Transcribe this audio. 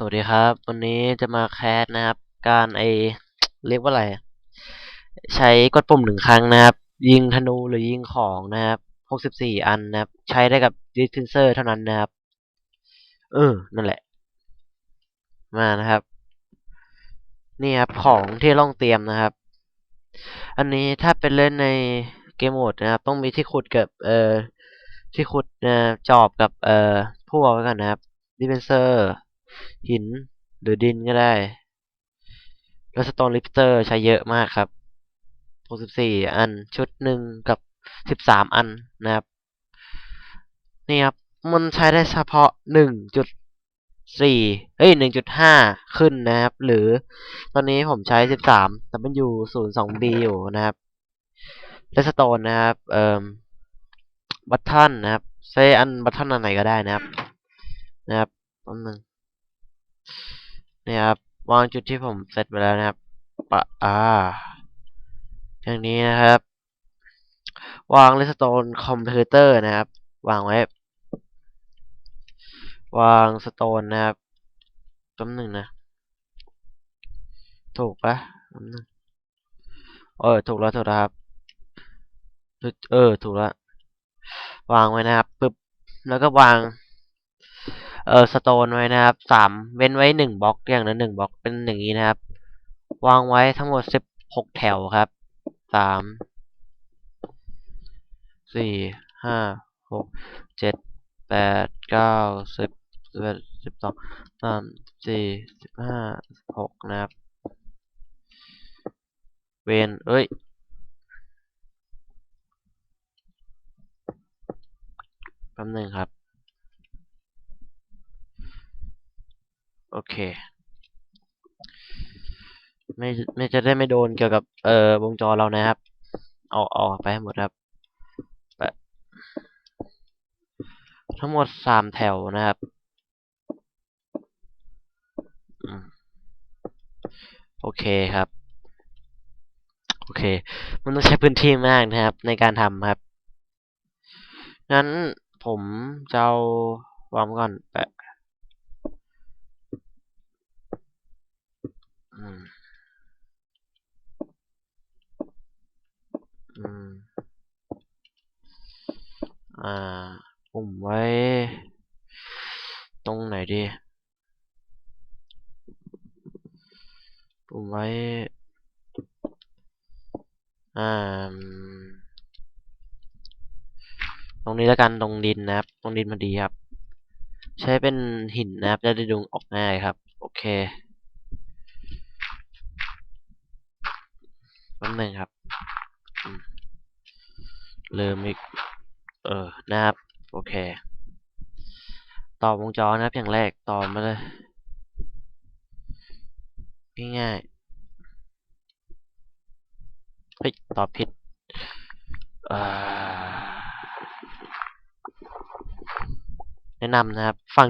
สวัสดีครับ วันนี้จะมาแคสนะครับ การไอเรียกว่าอะไร ใช้กดปุ่มหนึ่งครั้งนะครับ ยิงธนูหรือยิงของนะครับหกสิบสี่อันนะครับ ใช้ได้กับดิสเทนเซอร์เท่านั้นนะครับ เออ นั่นแหละ มานะครับ นี่ครับ ของที่ต้องเตรียมนะครับ อันนี้ถ้าเป็นเล่นในเกมโหมดนะครับ ต้องมีที่ขุดกับเอ่อที่ขุดนะจอบกับเอ่อพวกไว้ก่อนนะครับดิสเ e นเซอร์ หินหรือดินก็ได้ แล้วสโตนลิฟเตอร์ใช้เยอะมากครับ64อันชุดหนึ่งกับ13อันนะครับ นี่ครับ มันใช้ได้เฉพาะ 1.4เฮ้ย 1.5 ขึ้นนะครับ หรือตอนนี้ผมใช้ 13 W02B อยู่นะครับและสโตนนะครับ เอ่อบัตทันนะครับใช้อันบัตทันอันไหนก็ได้นะครับ นะครับแป๊บนึง นี่ครับวางจุดที่ผมเซตไว้แล้วนะครับปะอ่าอย่างนี้นะครับ วางเลสโตนคอมพิวเตอร์นะครับ วางไว้ วางสโตนนะครับแป๊บนึงนะ ถูกปะแป๊บนึงเออถูกแล้วถูกแล้วครับ เออ ถูกแล้ว วางไว้นะครับปึ๊บแล้วก็วาง เออสโตนไว้นะครับสามเว้นไว้หนึ่งบล็อกอย่างละหนึ่งบล็อกเป็นอย่างนี้นะครับ วางไว้ทั้งหมดสิบหกแถวครับสามสี่ห้าหกเจ็ดแปดเก้าสิบสิบเอ็ดสิบสองสามสี่สิบห้าสิบหกนะครับ เวนเอ้ยแป๊บหนึ่งครับ โอเค ไม่ไม่จะได้ไม่โดนเกี่ยวกับเอ่อวงจรเรานะครับ เอาออกไปให้หมดครับแปทั้งหมดสามแถวนะครับอโอเคครับ โอเค มันต้องใช้พื้นที่มากนะครับ ในการทำครับ งั้นผมจะวางก่อนแปะ อืม อืม อ่า ปุ่มไว้ ตรงไหนดี ปุ่มไว้ อ่า ตรงนี้แล้วกันตรงดินนะครับ ตรงดินมันดีครับ ใช้เป็นหินนะครับ จะได้ดึงออกง่ายครับ โอเค แป๊บนึงครับ เริ่มอีก เออ นะครับ โอเค ต่อวงจรนะครับ อย่างแรกต่อมาเลย ง่ายๆเฮ้ยตอบผิดแนะนำนะครับ ฟัง